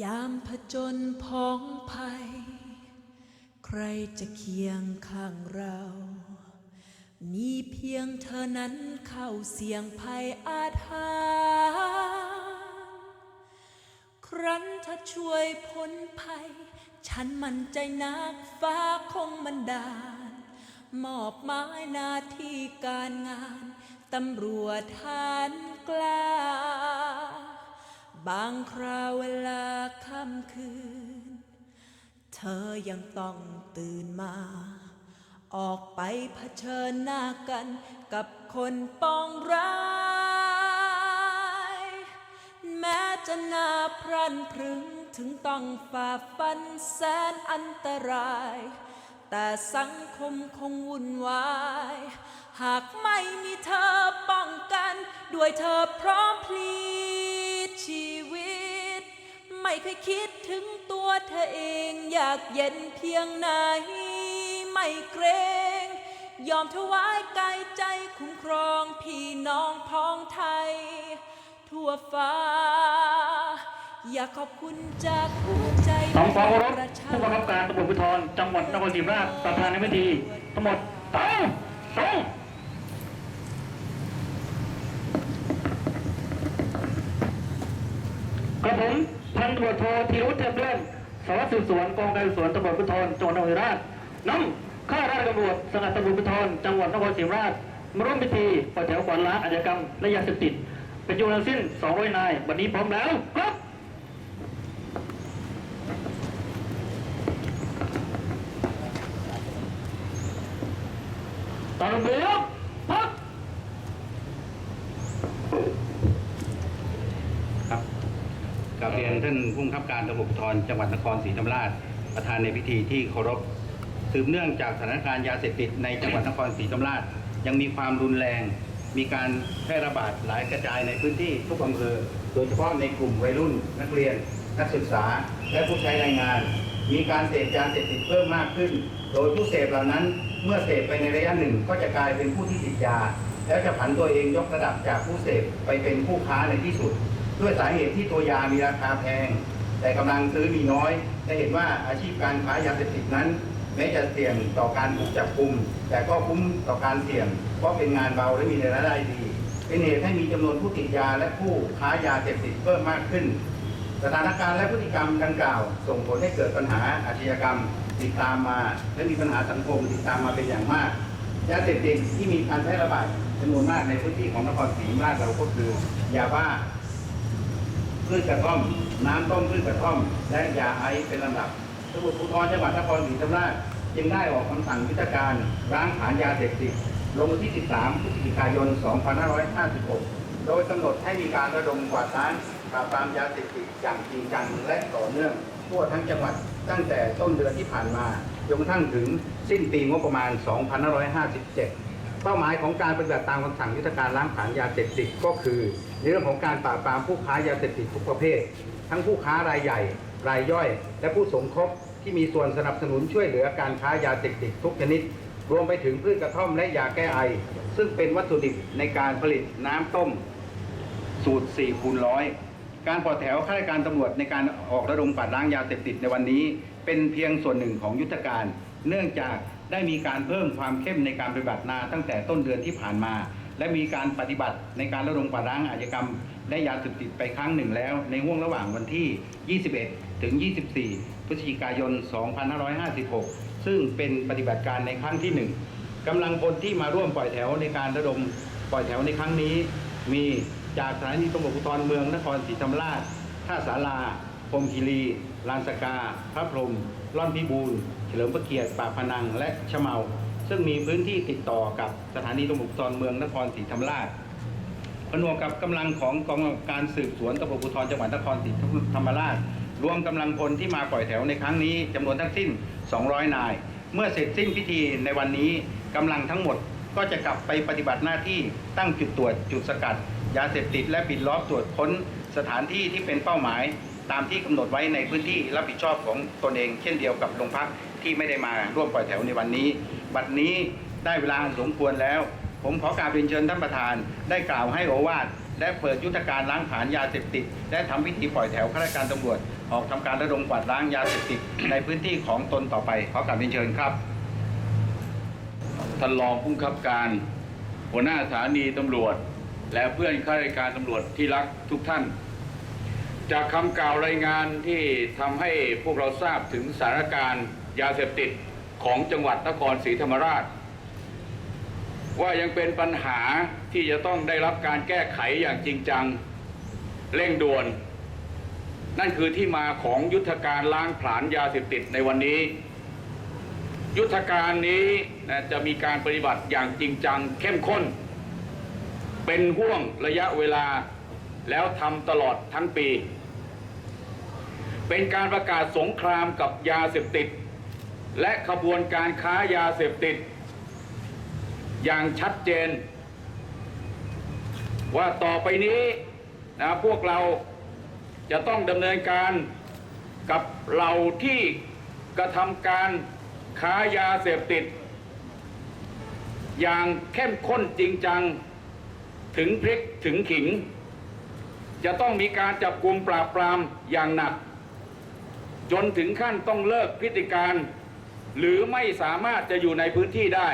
ยามผจญพองภัย ใครจะเคียงข้างเรา มีเพียงเธอนั้นเข้าเสียงภัยอาถรรพ์ครั้นถ้าช่วยพ้นภัย ฉันมั่นใจนักฟ้าคงมันดาลมอบหมายหน้าที่การงาน ตำรวจทานกล้า บางคราวเวลาค่ำคืน เธอยังต้องตื่นมา ออกไปเผชิญหน้ากันกับคนปองร้าย แม้จะน่าพรันพรึงถึงต้องฝ่าฟันแสนอันตราย แต่สังคมคงวุ่นวาย หากไม่มีเธอป้องกัน ด้วยเธอพร้อมพลี ชีวิต ไม่เคยคิดถึงตัวเธอเองอยากเย็นเพียงไหน ไม่เกรง ยอมถวายกายใจคุ้มครองพี่น้องพ้องไทย ทั่วฟ้า อยากขอบคุณจากหัวใจสองความเคารพผู้บังคับการตำรวจภูธรจังหวัดนครศรีธรรมราชประธานในพิธีทั้งหมดตั้งสองกระผมพันตำ รวจโทธีรวุฒิเทมเล่นสารวัตรสืบสวนกองการสืบสวนตำรวจภูธรจังหวัดนครศรีธรรมราชนำข้าราชการตำรวจสกัดตำรวจภูธรจังหวัดนครศรีธรรมราชมาร่วมพิธีปฏิแถวขวัญล้างอาชญากรรมและยาเสพติด เป็นจำนวนทั้งสิ้น 200 นาย วันนี้พร้อมแล้วครับตอนเบียบพักครับ กราบเรียนท่านผู้บังคับการตำรวจภูธรจังหวัดนครศรีธรรมราชประธานในพิธีที่เคารพสืบเนื่องจากสถานการณ์ยาเสพติดในจังหวัดนครศรีธรรมราช ยังมีความรุนแรง มีการแพร่ระบาดหลายกระจายในพื้นที่ทุกอำเภอโดยเฉพาะในกลุ่มวัยรุ่น นักเรียน นักศึกษา และผู้ใช้แรงงาน มีการเสพยาเสพติดเพิ่มมากขึ้น โดยผู้เสพเหล่านั้นเมื่อเสพไปในระยะหนึ่งก็จะกลายเป็นผู้ที่ติดยา แล้วจะผันตัวเองยกระดับจากผู้เสพไปเป็นผู้ค้าในที่สุด ด้วยสาเหตุที่ตัวยามีราคาแพง แต่กำลังซื้อมีน้อยจะเห็นว่าอาชีพการค้ายาเสพติดนั้นแม้จะเสี่ยงต่อการถูกจับกุมแต่ก็คุ้มต่อการเสี่ยงเพราะเป็นงานเบาและมีรายได้ดี เป็นเหตุให้มีจำนวนผู้ติดยาและผู้ค้ายาเสพติดเพิ่มมากขึ้น สถานการณ์และพฤติกรรมดังกล่าว ส่งผลให้เกิดปัญหาอาชญากรรมติดตามมา และมีปัญหาสังคมติดตามมาเป็นอย่างมากยาเสพติดที่มีการแพร่ระบาดจำนวนมากในพื้นที่ของนครศรีธรรมราชเราก็คือยาบ้า พืชกระท่อม น้ำต้มพืชกระท่อม และยาไอซ์เป็นลำดับตำรวจภูธรจังหวัดนครศรีธรรมราชจึงได้ออกคำสั่งยุทธการล้างฐานยาเสพติดลงวันที่ 13 พฤศจิกายน 2556 โดยกำหนดให้มีการระดมกวาดล้างปราบปรามยาเสพติดอย่างจริงจังและต่อเนื่อง ทั่วทั้งจังหวัดตั้งแต่ต้นเดือนที่ผ่านมาจนกระทั่งถึงสิ้นปีงบประมาณ 2557 เป้าหมายของการปฏิบัติตามคำสั่งยุทธการล้างผลาญยาเสพติดก็คือ ในเรื่องของการปราบปรามผู้ค้ายาเสพติดทุกประเภท ทั้งผู้ค้ารายใหญ่ รายย่อย และผู้สมคบที่มีส่วนสนับสนุนช่วยเหลือการค้ายาเสพติดทุกชนิด รวมไปถึงพืชกระท่อมและยาแก้ไอ ซึ่งเป็นวัตถุดิบในการผลิตน้ำต้ม สูตร4คูณร้อยการปลอดแถวข้าราชการตำรวจในการออกระดมกวาดล้างยาเสพติดในวันนี้ เป็นเพียงส่วนหนึ่งของยุทธการ เนื่องจาก ได้มีการเพิ่มความเข้มในการปฏิบัตินาตั้งแต่ต้นเดือนที่ผ่านมา และมีการปฏิบัติในการระดมกวาดล้างอาชญากรรม และยาเสพติดไปครั้งหนึ่งแล้ว ในห่วงระหว่างวันที่ 21 ถึง 24 พฤศจิกายน 2556 ซึ่งเป็นปฏิบัติการในครั้งที่หนึ่งกำลังพลที่มาร่วมปล่อยแถวในการระดมปล่อยแถวในครั้งนี้ มีจากสถานีตำรวจภูธรเมืองนครศรีธรรมราชท่าสาราพรหมคีรีลานสกา พระพรหม ล่อนพิบูลเฉลิมพระเกียรติปากพนังและชะเมา ซึ่งมีพื้นที่ติดต่อกับสถานีตำรวจภูธรเมืองนครศรีธรรมราชผนวกกับกำลังของกองการสืบสวนตำรวจภูธรจังหวัดนครศรีธรรมราช รวมกำลังพลที่มาปล่อยแถวในครั้งนี้จำนวนทั้งสิ้น 200 นาย เมื่อเสร็จสิ้นพิธีในวันนี้กำลังทั้งหมดก็จะกลับไปปฏิบัติหน้าที่ตั้งจุดตรวจจุดสกัด ยาเสพติดและปิดล้อมตรวจค้นสถานที่ที่เป็นเป้าหมาย ตามที่กำหนดไว้ในพื้นที่รับผิดชอบของตนเอง เช่นเดียวกับโรงพักที่ไม่ได้มาร่วมปล่อยแถวในวันนี้ บัดนี้ได้เวลาสมควรแล้ว ผมขอกราบเรียนเชิญท่านประธาน ได้กล่าวให้โอวาทและเปิดยุทธการล้างผลาญยาเสพติด และทำพิธีปล่อยแถวข้าราชการตำรวจ ออกทำการระดมกวาดล้างยาเสพติดในพื้นที่ของตนต่อไปขอกราบเรียนเชิญครับท่านรองผู้คับการ หัวหน้าสถานีตำรวจ และเพื่อนข้าราชการตำรวจที่รักทุกท่าน จากคำกล่าวรายงานที่ทำให้พวกเราทราบถึงสถานการณ์ยาเสพติดของจังหวัดนครศรีธรรมราช ว่ายังเป็นปัญหาที่จะต้องได้รับการแก้ไขอย่างจริงจังเร่งด่วน นั่นคือที่มาของยุทธการล้างผลาญยาเสพติดในวันนี้ ยุทธการนี้จะมีการปฏิบัติอย่างจริงจังเข้มข้น เป็นห่วงระยะเวลา แล้วทำตลอดทั้งปี เป็นการประกาศสงครามกับยาเสพติด และขบวนการค้ายาเสพติด อย่างชัดเจน ว่าต่อไปนี้นะพวกเราจะต้องดำเนินการกับเราที่กระทำการค้ายาเสพติด อย่างเข้มข้นจริงจัง ถึงพริกถึงขิง จะต้องมีการจับกลุ่มปราบปรามอย่างหนัก จนถึงขั้นต้องเลิกพฤติการ หรือไม่สามารถจะอยู่ในพื้นที่ได้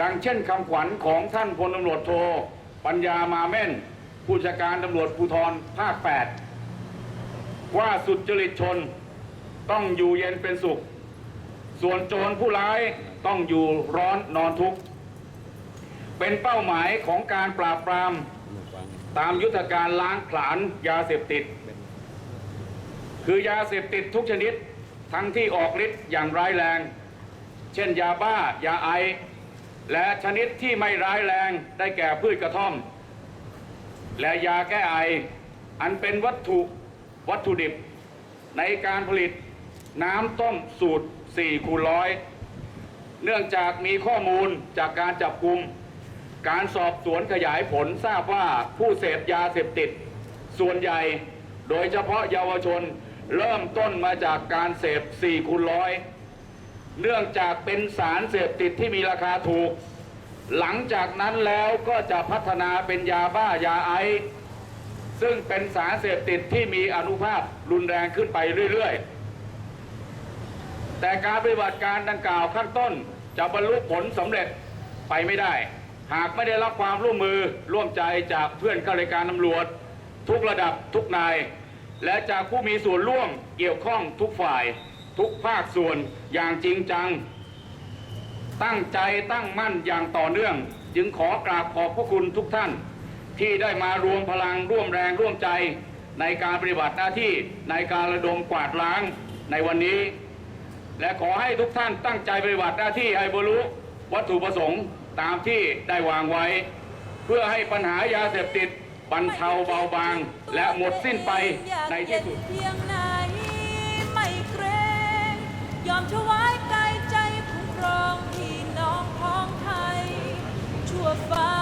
ดังเช่นคำขวัญของท่านพลตำรวจโท ปัญญามาแม่น ผู้จัดการตำรวจภูธรภาค 8 ว่าสุดจริตชนต้องอยู่เย็นเป็นสุข ส่วนโจรผู้ร้ายต้องอยู่ร้อนนอนทุกข์ เป็นเป้าหมายของการปราบปราม ตามยุทธการล้างผลาญยาเสพติด คือยาเสพติดทุกชนิดทั้งที่ออกฤทธิ์อย่างร้ายแรง เช่นยาบ้ายาไอ และชนิดที่ไม่ร้ายแรงได้แก่พืชกระท่อม และยาแก้ไอ อันเป็นวัตถุวัตถุดิบ ในการผลิตน้ำต้มสูตร4คูณร้อยเนื่องจากมีข้อมูลจากการจับกลุ่ม การสอบสวนขยายผลทราบว่าผู้เสพยาเสพติด ส่วนใหญ่โดยเฉพาะเยาวชนเริ่มต้นมาจากการเสพ4คูณร้อยเนื่องจากเป็นสารเสพติดที่มีราคาถูก หลังจากนั้นแล้วก็จะพัฒนาเป็นยาบ้ายาไอซ์ซึ่งเป็นสารเสพติดที่มีอนุภาพรุนแรงขึ้นไปเรื่อยๆ แต่การปฏิบัติการดังกล่าวข้างต้นจะบรรลุผลสำเร็จไปไม่ได้ หากไม่ได้รับความร่วมมือร่วมใจจากเพื่อนข้าราชการตำรวจ ทุกระดับทุกนาย และจากผู้มีส่วนร่วมเกี่ยวข้องทุกฝ่าย ทุกภาคส่วนอย่างจริงจัง ตั้งใจตั้งมั่นอย่างต่อเนื่อง จึงขอกราบขอบพระคุณทุกท่าน ที่ได้มารวมพลังร่วมแรงร่วมใจ ในการปฏิบัติหน้าที่ในการระดมกวาดล้างในวันนี้ และขอให้ทุกท่านตั้งใจปฏิบัติหน้าที่ให้บรรลุวัตถุประสงค์ ตามที่ได้วางไว้ เพื่อให้ปัญหายาเสพติดบรรเทาเบาบาง และหมดสิ้นไปในที่สุดเพียงไหนไม่เกรง ยอมถวายกายใจคุ้มครองพี่น้องของไทย ชั่วฟ้า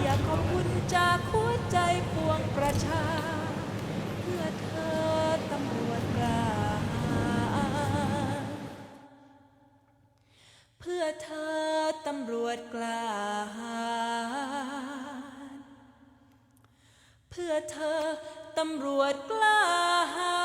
อยากขอบคุณจากหัวใจปวงประชา เพื่อเธอตำรวจกล้าหา